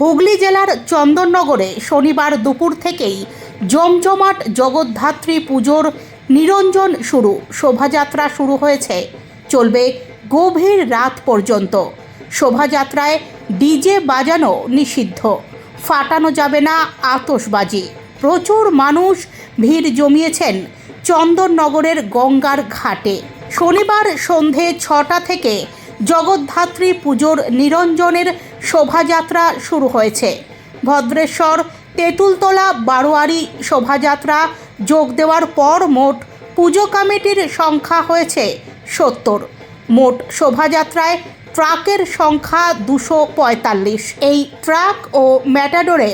হুগলি জেলার চন্দননগরে শনিবার দুপুর থেকেই জমজমাট জগদ্ধাত্রী পুজোর নিরঞ্জন শুরু, শোভাযাত্রা শুরু হয়েছে। চলবে গভীর রাত পর্যন্ত। শোভাযাত্রায় ডিজে বাজানো নিষিদ্ধ। ফাটানো যাবে না আতশবাজি। প্রচুর মানুষ ভিড় জমিয়েছেন চন্দননগরের গঙ্গার ঘাটে। শনিবার সন্ধে ছটা থেকে জগদ্ধাত্রী পুজোর নিরঞ্জনের শোভাযাত্রা শুরু হয়েছে। ভদ্রেশ্বর, তেঁতুলতলা, বারোয়ারি শোভাযাত্রা যোগ দেওয়ার পর মোট পুজো কমিটির সংখ্যা হয়েছে সত্তর। মোট শোভাযাত্রায় ট্রাকের সংখ্যা দুশো পঁয়তাল্লিশ। এই ট্রাক ও ম্যাটাডোরে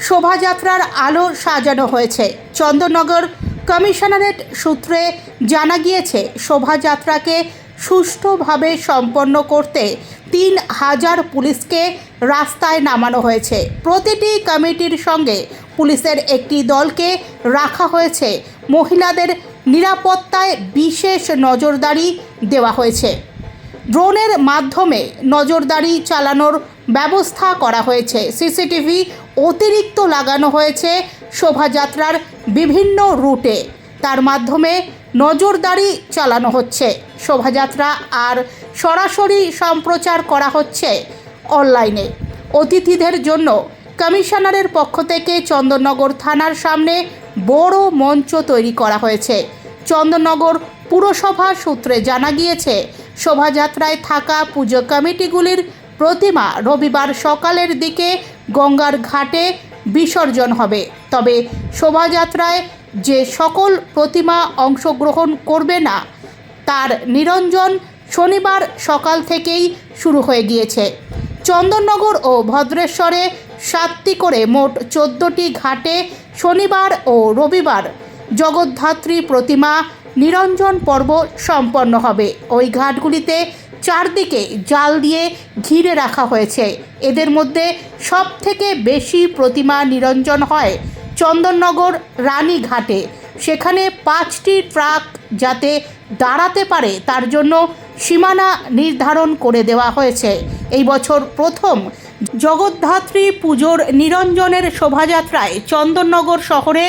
শোভাযাত্রার আলো সাজানো হয়েছে। চন্দননগর কমিশনারেট সূত্রে জানা গিয়েছে, শোভাযাত্রাকে সুষ্ঠুভাবে সম্পন্ন করতে তিন হাজার পুলিশকে রাস্তায় নামানো হয়েছে। প্রতিটি কমিটির সঙ্গে পুলিশের একটি দলকে রাখা হয়েছে। মহিলাদের নিরাপত্তায় বিশেষ নজরদারি দেওয়া হয়েছে। ড্রোনের মাধ্যমে নজরদারি চালানোর ব্যবস্থা করা হয়েছে। সিসিটিভি অতিরিক্ত লাগানো হয়েছে শোভাযাত্রার বিভিন্ন রুটে। তার মাধ্যমে নজরদারি চালানো হচ্ছে। শোভাযাত্রা আর সরাসরি সম্প্রচার করা হচ্ছে অনলাইনে। অতিথিদের জন্য কমিশনারের পক্ষ থেকে চন্দননগর থানার সামনে বড় মঞ্চ তৈরি করা হয়েছে। চন্দননগর পুরসভা সূত্রে জানা গিয়েছে, শোভাযাত্রায় থাকা পুজো কমিটিগুলির প্রতিমা রবিবার সকালের দিকে গঙ্গার ঘাটে বিসর্জন হবে। তবে শোভাযাত্রায় যে সকল প্রতিমা অংশগ্রহণ করবে না, তার নিরঞ্জন শনিবার সকাল থেকেই শুরু হয়ে গিয়েছে। চন্দননগর ও ভদ্রেশ্বরে সাতটি করে মোট চোদ্দোটি ঘাটে শনিবার ও রবিবার জগদ্ধাত্রী প্রতিমা নিরঞ্জন পর্ব সম্পন্ন হবে। ওই ঘাটগুলিতে চারদিকে জাল দিয়ে ঘিরে রাখা হয়েছে। এদের মধ্যে সব থেকে বেশি প্রতিমা নিরঞ্জন হয় চন্দননগর রানীঘাটে সেখানে পাঁচটি ট্রাক যাতে দাঁড়াতে পারে, তার জন্য সীমানা নির্ধারণ করে দেওয়া হয়েছে। এই বছর প্রথম জগদ্ধাত্রী পুজোর নিরঞ্জনের শোভাযাত্রায় চন্দননগর শহরে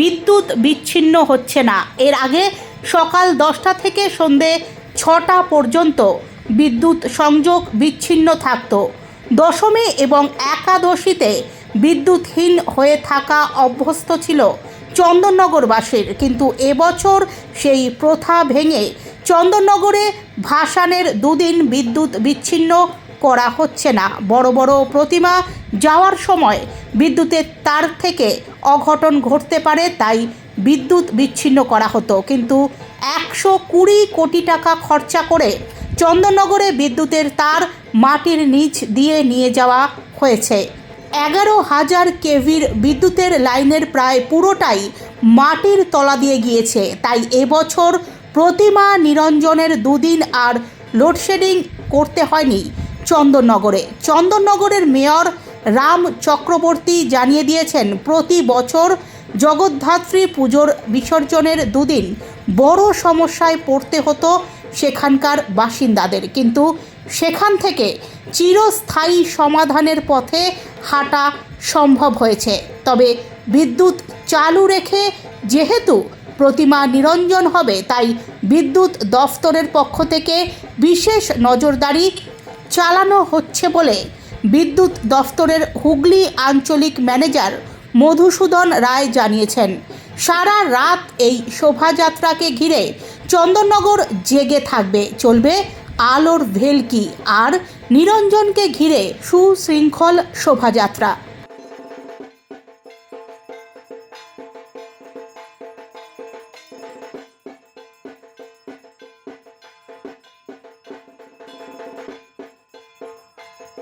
বিদ্যুৎ বিচ্ছিন্ন হচ্ছে না। এর আগে সকাল দশটা থেকে সন্ধে ছটা পর্যন্ত বিদ্যুৎ সংযোগ বিচ্ছিন্ন থাকত। দশমী এবং একাদশীতে বিদ্যুৎহীন হয়ে থাকা অভ্যস্ত ছিল চন্দননগরবাসীর। কিন্তু এবছর সেই প্রথা ভেঙে চন্দননগরে ভাসানের দুদিন বিদ্যুৎ বিচ্ছিন্ন করা হচ্ছে না। বড় বড় প্রতিমা যাওয়ার সময় বিদ্যুতের তার থেকে অঘটন ঘটতে পারে, তাই বিদ্যুৎ বিচ্ছিন্ন করা হতো। কিন্তু একশো কুড়ি কোটি টাকা খরচা করে চন্দননগরে বিদ্যুতের তার মাটির নিচ দিয়ে নিয়ে যাওয়া হয়েছে। এগারো হাজার কেভির বিদ্যুতের লাইনের প্রায় পুরোটাই মাটির তলা দিয়ে গিয়েছে। তাই এবছর প্রতিমা নিরঞ্জনের দুদিন আর লোডশেডিং করতে হয়নি চন্দননগরে। চন্দননগরের মেয়র রাম চক্রবর্তী জানিয়ে দিয়েছেন, প্রতি বছর জগদ্ধাত্রী পুজোর বিসর্জনের দুদিন বড় সমস্যায় পড়তে হতো সেখানকার বাসিন্দাদের। কিন্তু সেখান থেকে চিরস্থায়ী সমাধানের পথে হাঁটা সম্ভব হয়েছে। তবে বিদ্যুৎ চালু রেখে যেহেতু প্রতিমা নিরঞ্জন হবে, তাই বিদ্যুৎ দফতরের পক্ষ থেকে বিশেষ নজরদারি চালানো হচ্ছে বলে বিদ্যুৎ দফতরের হুগলি আঞ্চলিক ম্যানেজার মধুসূদন রায় জানিয়েছেন। সারা রাত এই শোভাযাত্রাকে ঘিরে চন্দননগর জেগে থাকবে, চলবে আলোর ভেলকি, আর নিরঞ্জনকে ঘিরে সুশৃঙ্খল শোভাযাত্রা।